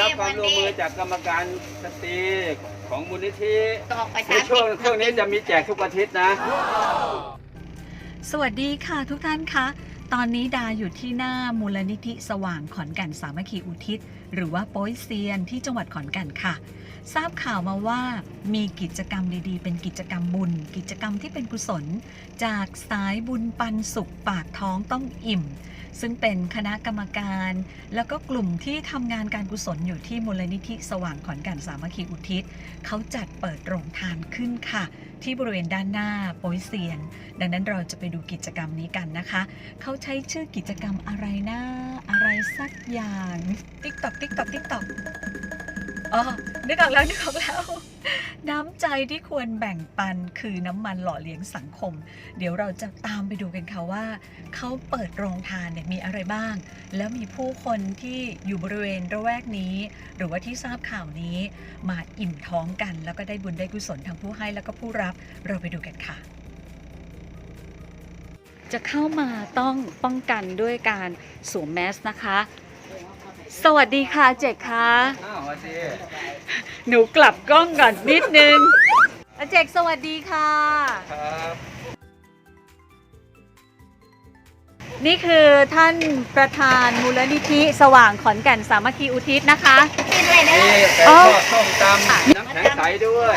รับความร่วมมือจากกรรมการสตรีของมูลนิธิตอกประในชาช่วงช่วงนี้จะมีแจกทุกอาทิตย์นะ สวัสดีค่ะทุกท่านคะ ตอนนี้ดาอยู่ที่หน้ามูลนิธิสว่างขอนแก่นสามัคคีอุทิศ หรือว่าโป้ยเซียนที่จังหวัดขอนแก่นค่ะ ทราบข่าวมาว่ามีกิจกรรมดีๆ เป็นกิจกรรมบุญ กิจกรรมที่เป็นกุศล จากสายบุญปันสุขปากท้องต้องอิ่ม ซึ่งเป็นคณะกรรมการ แล้วก็กลุ่มที่ทำงานการกุศลอยู่ที่มูลนิธิสว่างขอนแก่นสามัคคีอุทิศเขาจัดเปิดโรงทานขึ้นค่ะ ที่บริเวณด้านหน้าโป้ยเซียน ดังนั้นเราจะไปดูกิจกรรมนี้กันนะคะ เขาใช้ชื่อกิจกรรมอะไรนะ อะไรสักอย่าง ติ๊กตอกติ๊กตอกติ๊กตอกอ๋อ นึกออกแล้วนึกออกแล้ว น้ำใจที่ควรแบ่งปันคือน้ำมันหล่อเลี้ยงสังคม เดี๋ยวเราจะตามไปดูกันค่ะว่า เขาเปิดโรงทานเนี่ยมีอะไรบ้าง แล้วมีผู้คนที่อยู่บริเวณระแวกนี้ หรือว่าที่ทราบข่าวนี้ มาอิ่มท้องกัน แล้วก็ได้บุญได้กุศลทั้งผู้ให้แล้วก็ผู้รับเราไปดูกันค่ะจะเข้ามาต้องป้องกันด้วยการสวมแมสนะคะ สวัสดีค่ะเจกค่ะ อ้าวสวัสดี หนูกลับกล้องก่อนนิดนึงอาเจกสวัสดีค่ะ ครับนี่คือท่านประธานมูลนิธิสว่างขอนแก่นสามัคคีอุทิศนะคะกินเลยเด้นี่อแต่อ๋อก็ส้มตำน้ำแข็งใสด้วย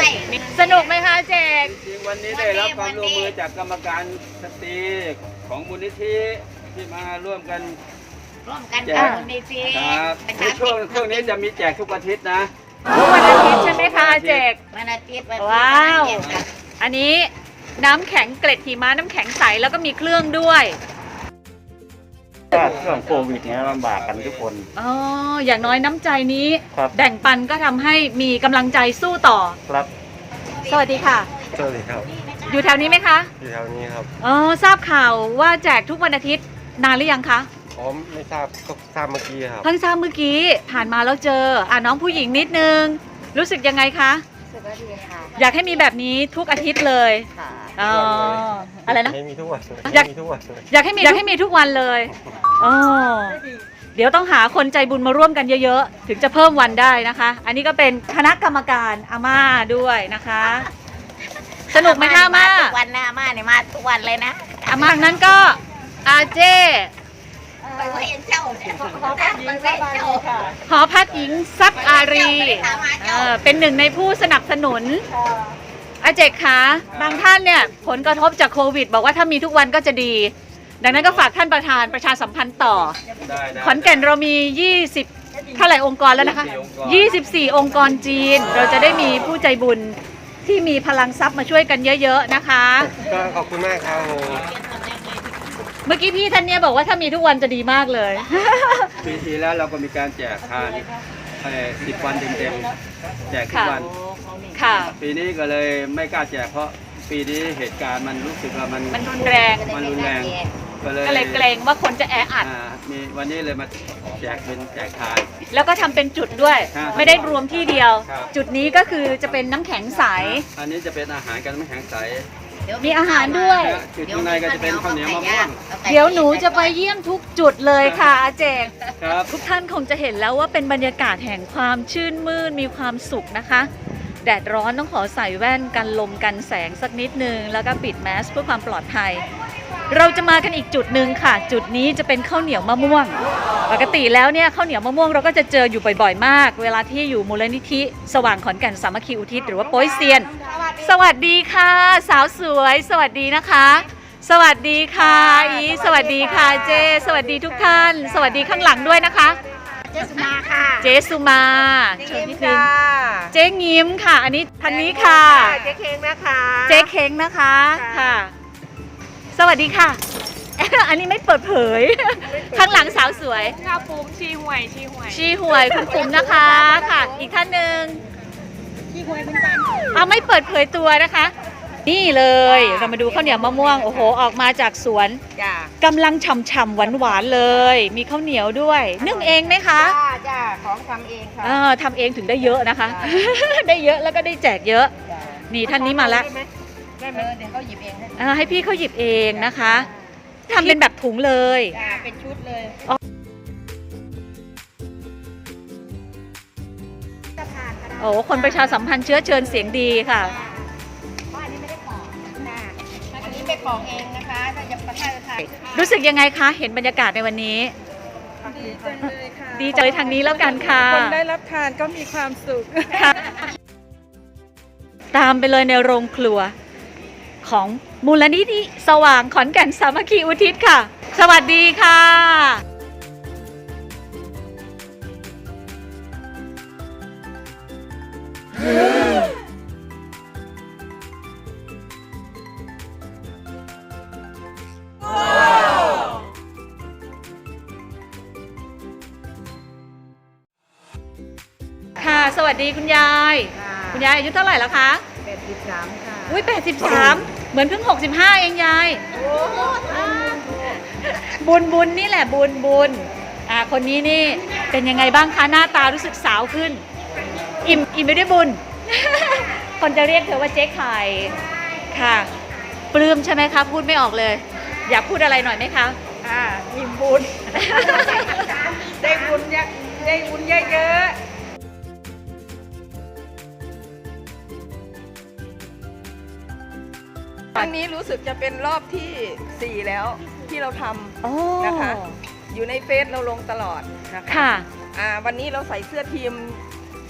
สนุกไหมคะเจกจริงๆวันนี้ได้รับความร่วมมือจากกรรมการสตรีของมูลนิธิที่มาร่วมกันร่วมกันแจกับกมูลนิธิครับประในชาช่วงช่วงนี้จะมีแจกทุกอาทิตย์นะ ทุกวันอาทิตย์ใช่ไหมคะเจก วันอาทิตย์วันว้าวเจ็ดกับอันนี้น้ำแข็งเกล็ดหิมะน้ำแข็งใสแล้วก็มีเครื่องด้วยถ้าช่วงโควิดเนี้ยลำบากกันทุกคน อ๋ออย่างน้อยน้ำใจนี้ ครับ แบ่งปันก็ทำให้มีกำลังใจสู้ต่อ ครับสวัสดีค่ะ สวัสดีครับ อยู่แถวนี้ไหมคะอยู่แถวนี้ครับ อ๋อทราบข่าวว่าแจกทุกวันอาทิตย์นานหรือยังคะ ผมไม่ทราบก็ทราบเมื่อกี้ครับ เพิ่งทราบเมื่อกี้ผ่านมาแล้วเจออะน้องผู้หญิงนิดนึง รู้สึกยังไงคะสวัสดีค่ะอยากให้มีแบบนี้ทุกอาทิตย์เลยค่ะอ๋ออะไรนะให้มีทุกวันอยากให้มีทุกวันอยากให้มีอยากให้มีทุกวันเลยอ๋อเดี๋ยวต้องหาคนใจบุญมาร่วมกันเยอะๆ ถึงจะเพิ่มวันได้นะคะ อันนี้ก็เป็นคณะกรรมการอาม่าด้วยนะคะ สนุกไหมคะอาม่า ทุกวันนะอาม่าเนี่ยมาทุกวันเลยนะอาม่านั้นก็อาเจ ไปเวียนเจ้าเนี่ยไปเวียนเจ้าหอพักหญิงซับอารีไปถามหาเอเจ้าอเป็นหนึ่งในผู้สนับสนุนอาเจกคะบางท่านเนี่ยผลกระทบจากโควิด บอกว่าถ้ามีทุกวันก็จะดี ดังนั้นก็ฝากท่านประธานประชาสัมพันธ์ต่อ ได้ได้ ขอนแก่นเรามี 20 เท่าไหร่องค์กรแล้วนะคะ 24 องค์กรจีน เราจะได้มีผู้ใจบุญที่มีพลังทรัพย์มาช่วยกันเยอะ ๆ นะคะ ก็ขอบคุณมากครับผม เมื่อกี้พี่ท่านเนี้ยบอกว่าถ้ามีทุกวันจะดีมากเลย ปีที่แล้วเราก็มีการแจกทานสิบวันเต็มๆแจกทุกค่ะวัน ค่ะ ปีนี้ก็เลยไม่กล้าแจกเพราะปีนี้เหตุการณ์มันรู้สึกว่ามันมันรุนแรง มันรุนแรงก็เลยก็เลยเกรงว่าคนจะแออัดอ่ามีวันนี้เลยมาแจกเป็นแจกทาน แล้วก็ทำเป็นจุดด้วย ครับไม่ได้รวมที่เดียว ครับ จุดนี้ก็คือจะเป็นน้ำแข็งใส อันนี้จะเป็นอาหารกันไม่แข็งใส มีอาหารด้วย จุดข้างในก็จะเป็นข้าวเหนียวมะม่วงเดี๋ยวหนูจะไปเยี่ยมทุกจุดเลยค่ะอาเจงครับ ทุกท่านคงจะเห็นแล้วว่าเป็นบรรยากาศแห่งความชื่นมื่นมีความสุขนะคะ แดดร้อนต้องขอใส่แว่นกันลมกันแสงสักนิดนึง แล้วก็ปิดแมสเพื่อความปลอดภัย เราจะมากันอีกจุดหนึ่งค่ะ จุดนี้จะเป็นข้าวเหนียวมะม่วง ปกติแล้วเนี่ยข้าวเหนียวมะม่วงเราก็จะเจออยู่บ่อยๆ มาก เวลาที่อยู่มูลนิธิสว่างขอนแก่นสามัคคีอุทิศหรือว่าโป้ยเซียน สวัสดีค่ะ สาวสวย สวัสดีนะคะ สวัสดีค่ะอีสวัสดีค่ะเจ สวัสดีทุกท่าน สวัสดีข้างหลังด้วยนะคะ เจสุมาค่ะเจสุมาเชิญนิดนึงเจ๊งิ้มค่ะ อันนี้ทางนี้ค่ะ เจ๊เค้งนะคะ เจ๊เค้งนะคะค่ะ สวัสดีค่ะ อันนี้ไม่เปิดเผย ข้างหลังสาวสวย ข้าวปุ้มชีห่วยชีห่วยชีหวยคุณปุ๋มนะคะค่ะ อีกท่านหนึ่งชีห่วยเหมือนกันเอาไม่เปิดเผยตัวนะคะ นี่เลยเรามาดูข้าวเหนียวมะม่วงโอ้โห ออกมาจากสวนจ้ากำลังฉ่ำๆหวานๆเลย มีข้าวเหนียวด้วย นึ่งเองไหมคะ จ้าจ้าของทำเองค่ะ เออทำเองถึงได้เยอะนะคะ ได้เยอะแล้วก็ได้แจกเยอะจ้านี่ท่านนี้มาแล้ว ได้ไหมได้ไหมเดี๋ยวเขาหยิบเองให้อ่าให้พี่เขาหยิบเองนะคะทำเป็นแบบถุงเลย จ้าเป็นชุดเลยอ้คนประชาสัมพันธ์เชื้อเชิญเสียงดีค่ะบ้านนี้ไม่ได้ปอกค่ะอันนี้ไปปอกเองนะคะถ้าจะประทานทานรู้สึกยังไงคะ เห็นบรรยากาศในวันนี้ ดีจังเลยค่ะดีใจทางนี้แล้วกันค่ะ คนได้รับทานก็มีความสุขค่ะตามไปเลยในโรงครัว ของมูลนิธิสว่างขอนแก่นสามัคคีอุทิศค่ะ สวัสดีค่ะค่ะสวัสดีคุณยาย คุณยายอายุเท่าไหร่แล้วคะแปดสิบสามค่ะ อุ้ย83เห มือนเพิ่ง 65 เองยาย บุญบุญนี่แหละบุญบุญอ่าคนนี้นี่เป็นยังไงบ้างคะหน้าตารู้สึกสาวขึ้น อิ่มอิ่มไปด้วยบุญ คนจะเรียกเธอว่าเจ๊ไข่ค่ะ ปลื้มใช่ไหมคะพูดไม่ออกเลย อยากพูดอะไรหน่อยไหมคะ อ่าอิ่มบุญ ได้บุญเยอะได้บุญเยอะๆ ครั้งนี้รู้สึกจะเป็นรอบที่4 แล้วที่เราทโอ้นะคะำอยู่ในเฟซเราลงตลอดนะคะค่ะอ่าวันนี้เราใส่เสื้อทีม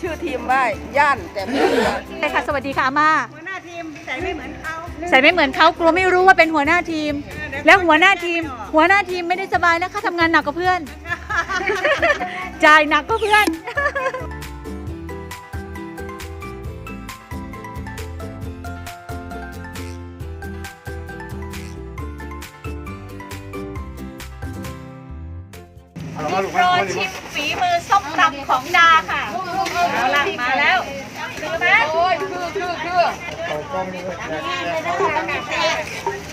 ชื่อทีมว่าย่านแต่ไม่เหมือนใช่ค่ะ สวัสดีค่ะอาม่าหัวหน้าทีมใส่ไม่เหมือนเขาใส่ไม่เหมือนเขากลัวไม่รู้ว่าเป็นหัวหน้าทีม แล้วหัวหน้าทีม หัวหน้าทีมไม่ได้สบายนะคะทำงานหนักกว่าเพื่อน จ่ายหนักกว่าเพื่อน โปรชิมฝีมือส้มตำของดาค่ะเอาล่ะมาแล้วคือไหมโอ้ยคือคือคือ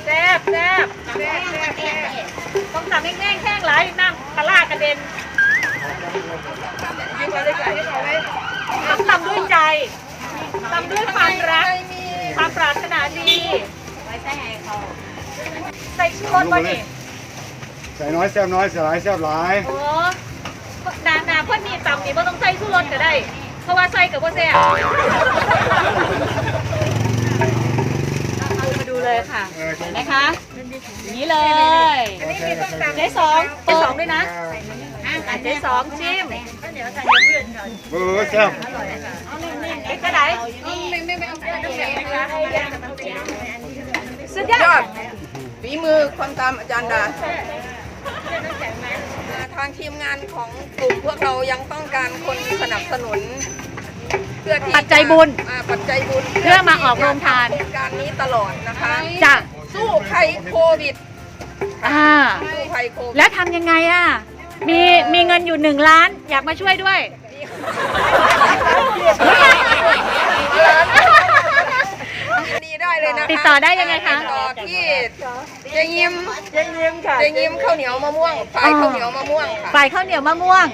แซ่บแซ่บแซ่บแซ่บแซ่บต้องทำแห้งๆแห้งหลายน้ำปลาร้ากระเด็นต้องทำด้วยใจทำด้วยความรักความปรารถนาดี ไว้ใส่ให้เขาใส่ชูรสบ่นี่ ใส่น้อยแซ่บน้อยใส่หลายแซ่บหลายโอ้นานาเพ่นมีตำนี่บ่ต้องใส่ชูรสก็ได้ เพราะว่าใส่กับว่าแซ่บมาดูเลยค่ะเออใช่เห็นไหมคะอย่างนี้เลยเจ๊สองเจ๊สองด้วยนะอะเจ๊สองชิมเออแซ่บเป็นกระไดสุดยยออดดฝีมือคนตามอาจารย์ดา อ่าทางทีมงานของกลุ่มพวกเรายังต้องการคนสนับสนุน เพื่อที่ปัจจัยบุญอ่าปัจจัยบุญเพื่อมาออกโรงทาน โครงการนี้ตลอดนะคะจ้ะสู้ภัยโควิดอ่า สู้ภัยโควิดแล้วทำยังไงอะ มีมีเงินอยู่หนึ่งล้าน อยากมาช่วยด้วย ดี ได้เลยนะคะติดต่อได้ยังไงคะติดต่อที่เจยิ้มเจยิ้มค่ะเจยิ้มข้าวเหนียวมะม่วงฝ่ายข้าวเหนียวมะม่วงค่ะ ฝ่ายข้าวเหนียวมะม่วง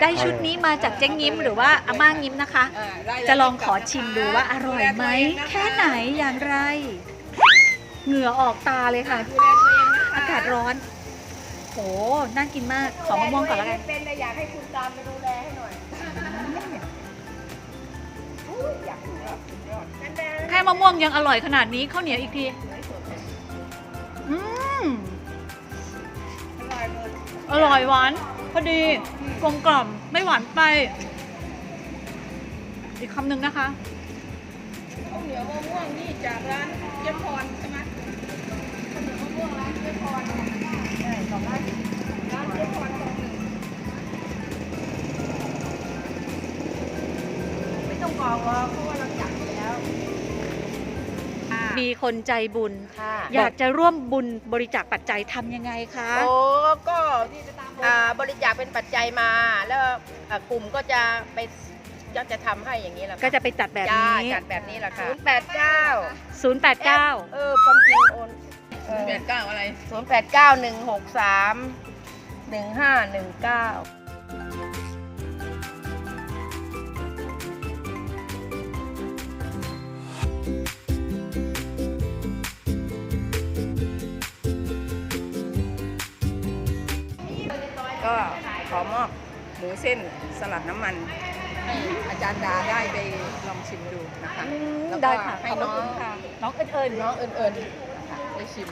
ได้ชุดนี้มาจากเจ๊งยิ้มหรือว่าอาม่ายิ้มนะคะ อ่าได้เยจะลองขอชิมดูว่าอร่อยไหม แค่ไหนอย่างไร เหงื่อออกตาเลยค่ะ ดูแลตัวเองนะคะอากาศร้อน โห น่ากินมาก ขอมะม่วงก่อนแล้วกัน เป็นแต่อยากให้คุณตามไปดูแลให้หน่อยแค่มะม่วงยังอร่อยขนาดนี้ข้าวเหนียวอีกที อืมอร่อยหวาน พอดีกลมกล่อมไม่หวานไป อีกคำหนึ่งนะคะข้าวเหนียวมะม่วงนี่จากร้านเจ๊พรใช่ไหมข้าวเหนียว มะม่วงร้านเจ๊พรใช่สองร้านร้านเจ๊พรตรงหนึ่งไม่ต้องกรอกหรอกเพราะว่าเราจัดไปแล้วมีคนใจบุญ ค่ะอยากจะร่วมบุญบริจาคปัจจัยทำยังไงคะ โอ้ก็อ่าบริจาคเป็นปัจจัยมา แล้วอ่ากลุ่มก็จะไปก็จะทำให้อย่างนี้แหละก็จะไปจัดแบบจ้านี้ จัดแบบนี้แหละค่ะแปดเก้า089 เออความจริงโอน แปดเก้าอะไรศูนย์แปดเก้าหนึ่งหกสามหนึ่งห้าหนึ่งเก้าเส้นสลัดน้ำมันให้อาจารย์ดาได้ไปลองชิมดูนะคะ แล้วก็ได้ค่ะให้ขอบพน้ระองคุณค่ะ น้องเอิญเอิญ น้องเอิญๆนะคะ ได้ชิม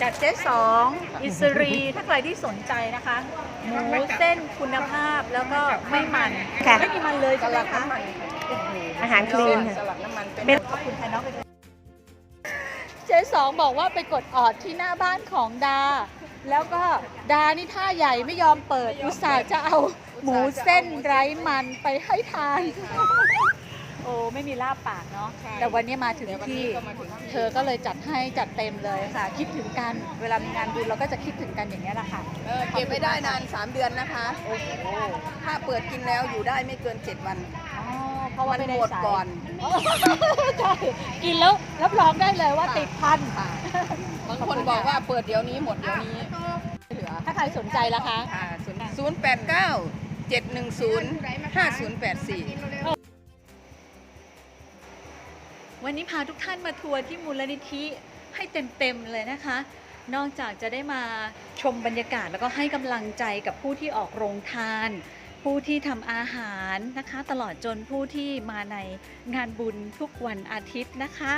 จัดเจ๊สองอิสรีถ้าใครที่สนใจนะคะหมูเส้นคุณภาพแล้วก็ไม่มันค่ะ ไม่มีมันเลยสใช่ไหมลัดคะน้ำมันอาหารคลีนค่ะ สลัดน้ำมันเป็นเป็นขอบคุณค่ะน้องเอิญเจ๊สองบอกว่าไปกดออดที่หน้าบ้านของดา แล้วก็ดานี่ท่าใหญ่ไม่ยอมเปิดอุตส่าห์จะเอาหมูเส้นไร้มันไปให้ทาน โอ้ไม่มีลาบปากเนาะแต่วันนี้มาถึงเดี๋ยววันที่นี้ก็มาถึงที่ เธอก็เลยจัดให้จัดเต็มเลยค่ะ คิดถึงกันเวลามีงานบุญเราก็จะคิดถึงกันอย่างนี้ยแหละค่ะเออเก็บไว้ได้นาน 3 เดือนนะคะถ้าเปิดกินแล้วอยู่ได้ไม่เกิน 7 วัน อ๋อเพราะว่ามันไม่ได้หมดใส่ก่อน ใช่กินแล้วรับรองได้เลยว่าติดพันค่ะบางคนบอกว่าเปิดเดี๋ยวนี้หมดเดี๋ยวนี้เหลือถ้าใครสนใจล่ะคะ ค่ะศูนย์แปดเก้าเจ็ดหนึ่งศูนย์ห้าศูนย์แปดสี่ วันนี้พาทุกท่านมาทัวร์ที่มูลนิธิให้เต็มๆเลยนะคะ นอกจากจะได้มาชมบรรยากาศแล้วก็ให้กำลังใจกับผู้ที่ออกโรงทาน ผู้ที่ทำอาหารนะคะ ตลอดจนผู้ที่มาในงานบุญทุกวันอาทิตย์นะคะ